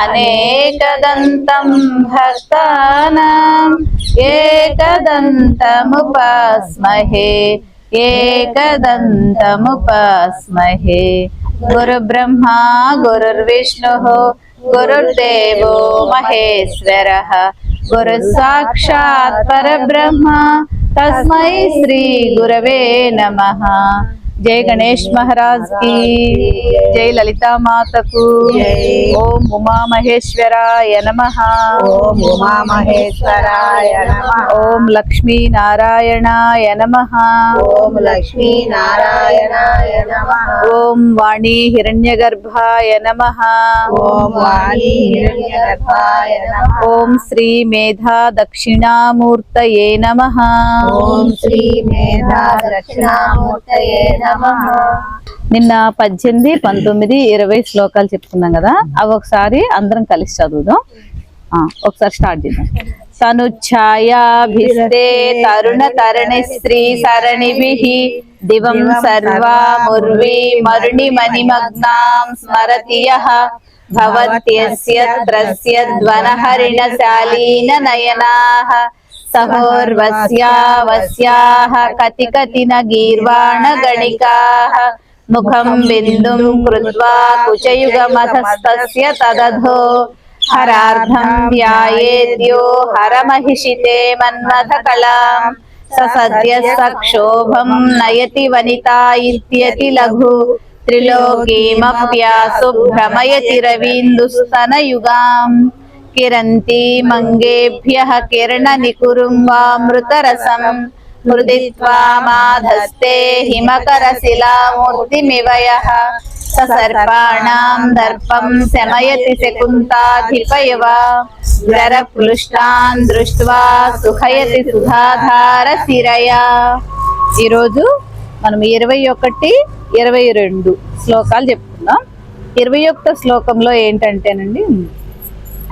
अनेकदन्तं भक्तानाम् एकदन्तमुपास्महे एकदन्तमुपास्महे। गुरुब्रह्मा गुरुर्विष्णुः गुरुर्देवो महेश्वरः। गुरुसाक्षात् परब्रह्म तस्मै श्रीगुरवे नमः। జై గణేష్ మహారాజ్కి జై లలితా మాతకు ఓం ఉమా మహేశ్వరాయ నమ ఓం ఉమామహేశ్వరాయ నమ ఓం లక్ష్మీ నారాయణాయ నమ ఓం లక్ష్మీ నారాయణాయ నమ ఓం వాణి హిరణ్యగర్భాయ నమ ఓం వాణి హిరణ్యగర్భాయ నమ. ఓం శ్రీ మేధా దక్షిణామూర్తయే నమ. ఓం శ్రీ మేధా దక్షిణామూర్తయే నమ. నిన్న పద్దెనిమిది పంతొమ్మిది ఇరవై శ్లోకాలు చెప్పుకున్నాం కదా అవి ఒకసారి అందరం కలిసి చదువుదాం. ఒకసారి స్టార్ట్ చేద్దాం. తనుఛాయాభిస్తే తరుణ తరణి శ్రీ సరణిభిః దివం సర్వాముర్వి మరుణి మణిమగ్నాం స్మరతి యః భవత్యస్య త్రస్య ధ్వనహరిణశాలీన నయనాః సహోర్వస్యావస్యాः కతి కతి న గీర్వాణ గణికాः ముఖం బిందుం కృత్వా కుచయుగమధస్తస్య తదధో హరార్థం ధ్యాయేద్యో హరమహిషితే మన్మథ కళాం స సద్య సక్షోభం నయతి వనితా ఇత్యతి లఘు త్రిలోకీమప్యాసు భ్రమయతి రవీందుస్తనయుగాం కిరంతి మంగేభ్య కిరణ నికురుం వామృతరసం మృదిత్వా మాధస్తే హిమకర శిలామూర్తిమివయ సర్పాణం దర్పం శమయతి శకుంతాధిపయవ జరప్లుష్టాన్ దృష్ట్వా సుఖయతి సుధాధార శిరయ ఈరోజు మనం ఇరవై ఒకటి ఇరవై రెండు శ్లోకాలు చెప్పుకుందాం. ఇరవై ఒకటో శ్లోకంలో ఏంటంటేనండి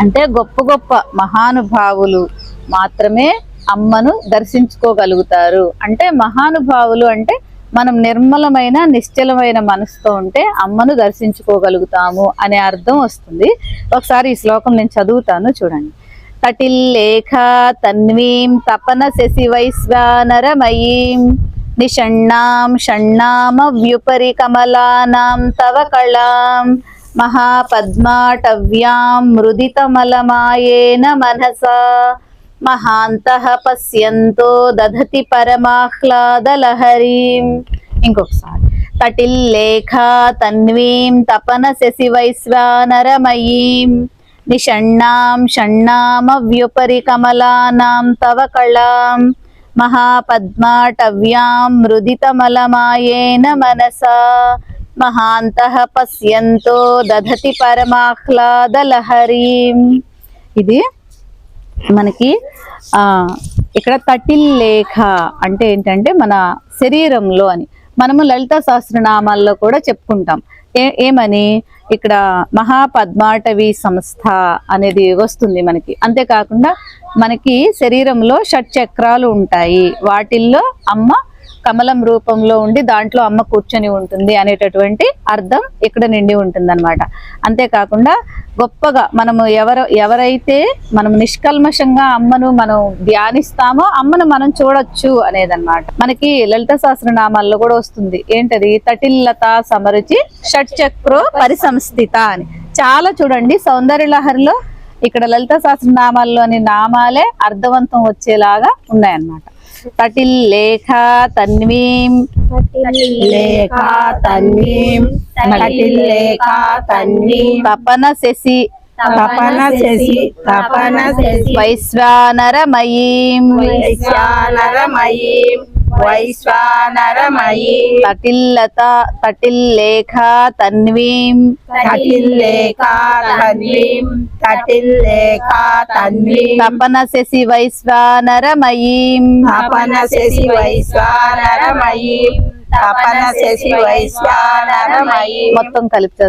అంటే గొప్ప గొప్ప మహానుభావులు మాత్రమే అమ్మను దర్శించుకోగలుగుతారు. అంటే మహానుభావులు అంటే మనం నిర్మలమైన నిశ్చలమైన మనసుతో ఉంటే అమ్మను దర్శించుకోగలుగుతాము అనే అర్థం వస్తుంది. ఒకసారి ఈ శ్లోకం నేను చదువుతాను చూడండి. తటిల్లేఖ తన్వీం తపన శశివైశ్వానరమయీం నిషణ్ణాం షణ్ణామ వ్యుపరి కమలానాం తవ కళాం మహాపద్మాటవ్యాం మృదితమలమాయేన మనసా మహాంతః పశ్యంతో దధతి పరమాహ్లాదలహరీం. ఇంకొకసారి. తటిల్లేఖా తన్వీం తపన శశి వైశ్వానరమయీం. నిషణ్ణాం షణ్ణామవ్యుపరి కమలానాం తవ కళాం. మహాపద్మాటవ్యాం మృదితమలమాయేన మనసా. మహాంతః పశ్యంతో దధతి పరమాహ్లాదలహరీం. ఇది మనకి ఇక్కడ తటిల్ లేఖ అంటే ఏంటంటే మన శరీరంలో అని. మనము లలిత సహస్రనామాల్లో కూడా చెప్పుకుంటాం. ఏ ఏమని? ఇక్కడ మహాపద్మాటవి సంస్థ అనేది వస్తుంది మనకి. అంతేకాకుండా మనకి శరీరంలో షట్ చక్రాలు ఉంటాయి. వాటిల్లో అమ్మ కమలం రూపంలో ఉండి దాంట్లో అమ్మ కూర్చొని ఉంటుంది అనేటటువంటి అర్థం ఇక్కడ నిండి ఉంటుంది అనమాట అంతేకాకుండా గొప్పగా మనము ఎవరు ఎవరైతే మనం నిష్కల్మషంగా అమ్మను మనం ధ్యానిస్తామో అమ్మను మనం చూడొచ్చు అనేదన్నమాట. మనకి లలిత సహస్రనామాల్లో కూడా వస్తుంది. ఏంటది? తటిల్లత సమరుచి షట్చక్రో పరిసంస్థిత అని. చాలా చూడండి సౌందర్య లహరిలో ఇక్కడ లలిత సహస్రనామాల్లోని నామాలే అర్థవంతం వచ్చేలాగా ఉన్నాయన్నమాట. తటిల్లేఖ తన్వీం. లేఖ తన్వీం. తటిల్లేఖ తన్వీం. తపన శశి తపన శశి తపన శశి వైశ్వానరమయీం. వైశ్వానరమయీ. తటిల్లేఖ తన్వీం. తటిల్లేఖా తన్వీం. తటిల్లేఖా తన్వీం. తపన శశి వైశ్వానరమయీం. తపన శశి వైశ్వానరమయీ. తపన శశి వైశ్వానరమయీ మొత్తం కలిపి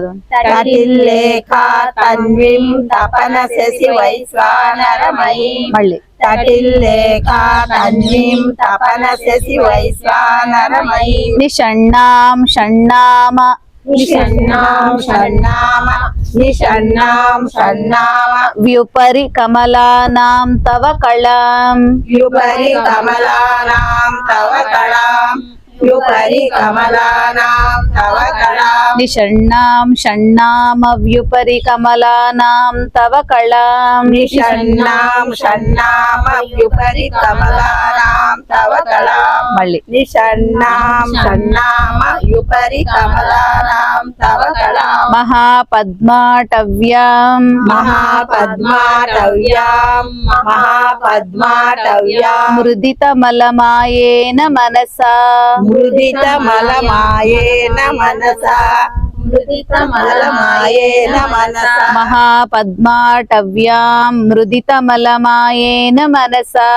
తన్వీం తపన శశి వైశ్వానరమయీ. మళ్ళీ. తటిల్లేఖా తన్వీం తపన శశి వైశ్వానరమయీ. నిషణ్ణాం షణ్ణామ. నిషన్నాం షణ్ణామ. నిషన్నాం షణ్ణామ. వ్యుపరి కమలానాం తవ కళాం. యుపరి కమలానాం తవ కళాం. నిషణ్ణాం షణ్ణామ వ్యుపరి కమలానాం తవ కళాం నిషన్నాం షణ్ణామ యుపరి కమలానాం తవ కళాం మళ్ళీ। నిషన్నాం షణ్ణామ యుపరి కమలానాం తవ కళాం మహాపద్మాటవ్యాం మహాపద్మాటవ్యాం మహాపద్మాటవ్యాం మృదితమలమాయేన మనసా మృదితమలమాయేన మనసా. మృదితమలమాయేన మనసా మహాపద్మాటవ్యాం మృదితమలమాయేన మనసా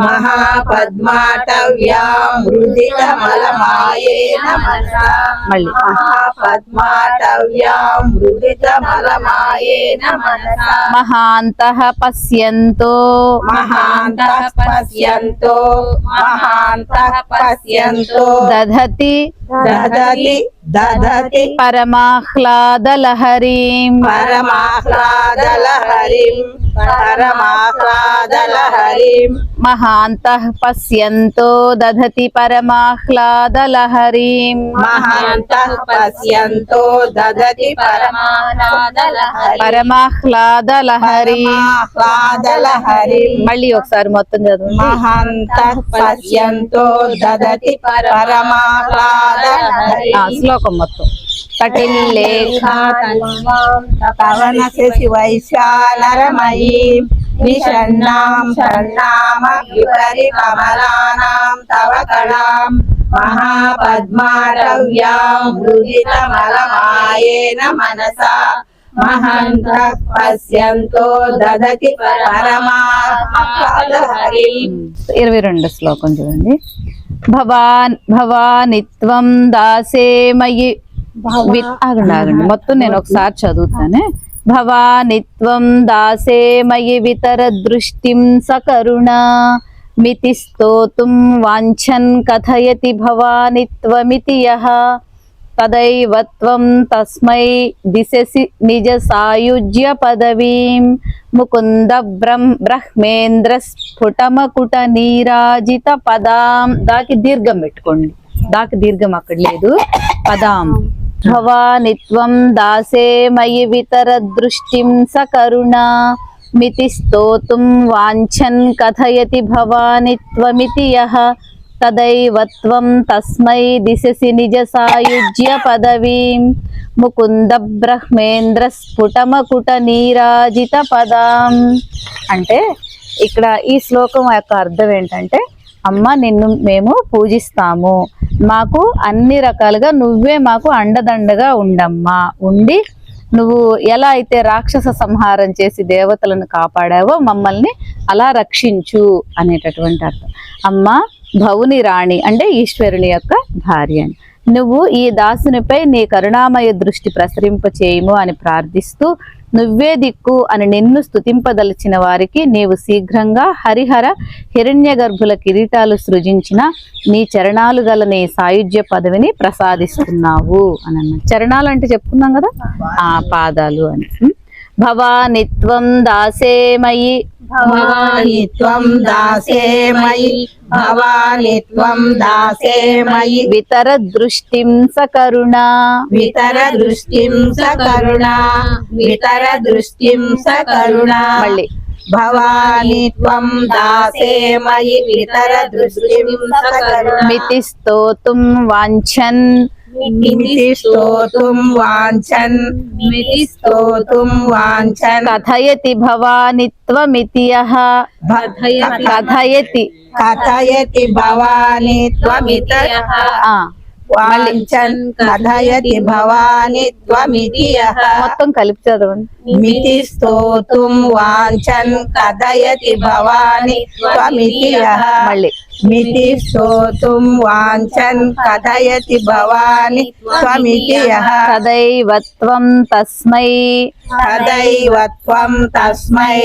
మహాపద్మాటవ్యాం మృదితమలమాయేన మనసా మళ్ళీ. మహాపద్మాటవ్యాం మృదితమలమాయేన మనసా మహాంతః పశ్యంతో. మహాంతః పశ్యంతో. మహాంతః పశ్యంతో. దధతి. దదతి దదతి పరమాహ్లాదలహరీం పరమాహ్లాదలహరిం మహాంతః పశ్యంతో దధతి పరమాహ్లాదలహరీం మహాంతః పశ్యంతో దదతి పరమాహ్లాదలహరిం పరమాహ్లాదలహరీం పరమాహ్లాదలహరిం మళ్ళీ ఒకసారి మొత్తం చదవండి మహాంతః పశ్యంతో దదతి పరమాహ్లాదలహరిం ఆ, శ్లోకం మొత్తం. తటిల్లేఖ పవన శశి వైశానరమయీ నిషన్నాం షణ్ణామ విపరి కమలానాం తవ కళాం మహాపద్మాటవ్యాం మృదితమలమాయేన మనసా మహంత పశ్యంతో దదతి పరమాహ్లాదహరిం ఇరవై రెండు శ్లోకం చూడండి. భవాన్ భవానిత్వం దాసే మయి వి- ఆగండి ఆగండి. మొత్తం నేను ఒకసారి చదువుతానే. భవానిత్వం దాసే మయి వితర దృష్టిం సకరుణ. మితి స్తోతుం వాంఛన్ కథయతి భవానిత్వమితి యః తదైవ త్వం తస్మై దిశసి నిజ సాయుజ్య పదవీం. ముకుంద బ్రహ్మ బ్రహ్మేంద్ర స్ఫుటమకుట నీరాజిత పదాం. దాకి దీర్ఘం పెట్టుకోండి. దాకి దీర్ఘం అక్కడ లేదు. పదాం. భవానిత్వం దాసే మయి వితర దృష్టిం సకరుణా మితి స్తోతుం వాంఛన్ కథయతి భవానిత్వమితి యః తదైవ త్వం తస్మై దిశసి నిజ సాయుజ్య పదవీం ముకుంద బ్రహ్మేంద్ర స్ఫుటమకుట నీరాజిత పదాం అంటే ఇక్కడ ఈ శ్లోకం యొక్క అర్థం ఏంటంటే అమ్మ నిన్ను మేము పూజిస్తాము. మాకు అన్ని రకాలుగా నువ్వే మాకు అండదండగా ఉండమ్మా. ఉండి నువ్వు ఎలా అయితే రాక్షస సంహారం చేసి దేవతలను కాపాడావో మమ్మల్ని అలా రక్షించు అనేటటువంటి అర్థం. అమ్మ భవుని రాణి అంటే ఈశ్వరుని యొక్క భార్య. అని నువ్వు ఈ దాసునిపై నీ కరుణామయ దృష్టి ప్రసరింప చేయము అని ప్రార్థిస్తూ నువ్వే దిక్కు అని నిన్ను స్తుతింపదలిచిన వారికి నీవు శీఘ్రంగా హరిహర హిరణ్య గర్భుల కిరీటాలు సృజించిన నీ చరణాలు గల నీ సాయుధ్య పదవిని ప్రసాదిస్తున్నావు అని అన్నాడు. చరణాలు అంటే చెప్పుకున్నాం కదా? ఆ పాదాలు అని. భవానిత్వం దాసేమయి భవాని త్వం దాసే మయి భవాని త్వం దాసే మయి వితర దృష్టిం సకరుణ వితర దృష్టిం సకరుణ వితర దృష్టిం సకరుణ మళ్ళీ భవాని త్వం దాసే మయి వితర దృష్టిం సకరుణ మితి స్తోతుం వాంఛన్ మితి స్తోతుం వాంఛన్ మితి స్తోతుం వాంఛన్ కథయతి భవాని త్వమితి యః కథయతి కథయతి భవాని త్వమిత ఆ వాంఛన్ కథయతి భవాని త్వమితి యః మొత్తం కలిపి చదవండి. మితి స్తోతుం వాంఛన్ కథయతి భవాని త్వమితి యః మళ్ళీ. కథయతి భవాని త్వమితి యః తదైవ త్వం తస్మై తదైవ త్వం తస్మై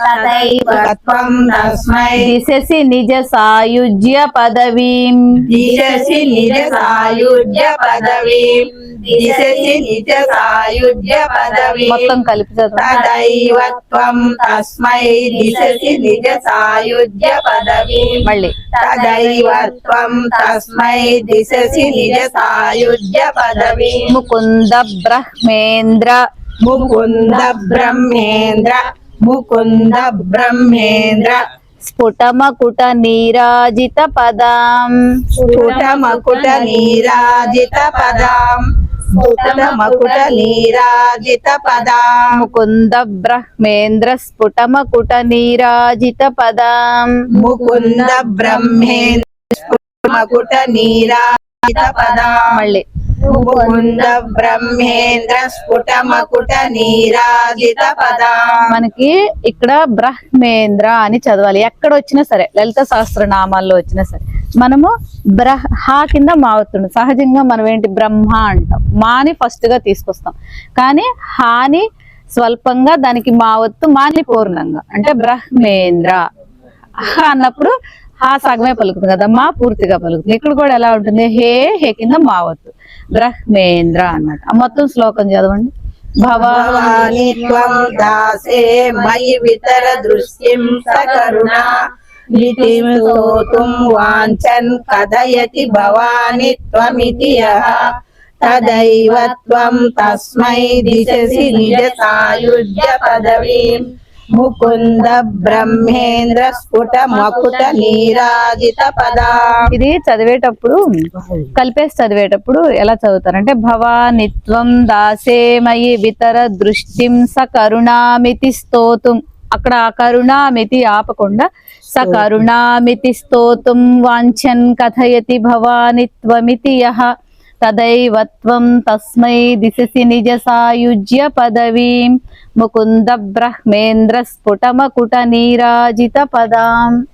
తదైవ త్వం తస్మై దిశసి నిజ సాయుజ్య పదవీం దిశసి నిజ సాయుజ్య పదవీం దిశసి నిజ సాయుజ్య పదవీం మొత్తం కలిపి త్వం తస్మై దిశసి నిజ సాయుజ్య పదవీం మళ్ళీ। తదైవ త్వం తస్మై దిశసి నిజ పదవీం ముకుంద బ్రహ్మేంద్ర ముకుంద బ్రహ్మేంద్ర ముకుంద బ్రహ్మేంద్ర స్ఫుటమకుట నీరాజిత పదాం స్ఫుటమకుట నీరాజిత పదాం స్ఫుటమకుట నీరాజిత పదాం. ముకుంద బ్రహ్మేంద్ర స్ఫుటమకుట నీరాజిత పదాం. ముకుంద బ్రహ్మేంద్ర స్ఫుటమకుట నీరాజిత పదాం. మళ్ళీ. ముకుంద బ్రహ్మేంద్ర స్ఫుటమకుట నీరాజిత పదాం. మనకి ఇక్కడ బ్రహ్మేంద్ర అని చదవాలి. ఎక్కడ వచ్చినా సరే లలిత సహస్రనామాల్లో వచ్చినా సరే. మనము బ్రహ్ హా కింద మావుతుంది సహజంగా మనం ఏంటి? బ్రహ్మ అంటాం. మాని ఫస్ట్గా తీసుకొస్తాం. కానీ హాని స్వల్పంగా దానికి మావత్తు మాని పూర్ణంగా. అంటే బ్రహ్మేంద్ర. హ అన్నప్పుడు హా సగమే పలుకుతుంది కదా మా పూర్తిగా పలుకుతుంది. ఇక్కడ కూడా ఎలా ఉంటుంది? హే హే కింద మావత్తు బ్రహ్మేంద్ర అన్నట్టు. ఆ మొత్తం శ్లోకం చదవండి. భవా భవాని త్వం దాసే మయి వితర దృశ్యం సకరుణ నితిం స్తోతుం వాంఛన్ కథయతి భవాని త్వమితి యః తదైవ త్వం తస్మై దిశసి నిజ సాయుజ్య పదవీం ముకుంద బ్రహ్మేంద్ర స్ఫుట మకుట నీరాజిత పదా ఇది చదివేటప్పుడు కలిపేసి చదివేటప్పుడు ఎలా చదువుతారంటే భవానిత్వం దాసేమయి వితర దృష్టిం స కరుణామితి స్తోతుం। అక్కడ కరుణామితి ఆపకుండా స కరుణామితి స్తోతుం వాంఛన్ కథయతి భవాని త్వమితి యః. తదైవ తస్మై దిశసి నిజ సాయుజ్య పదవీం. ముకుంద బ్రహ్మేంద్ర స్ఫుటమకుట నీరాజిత పదాం.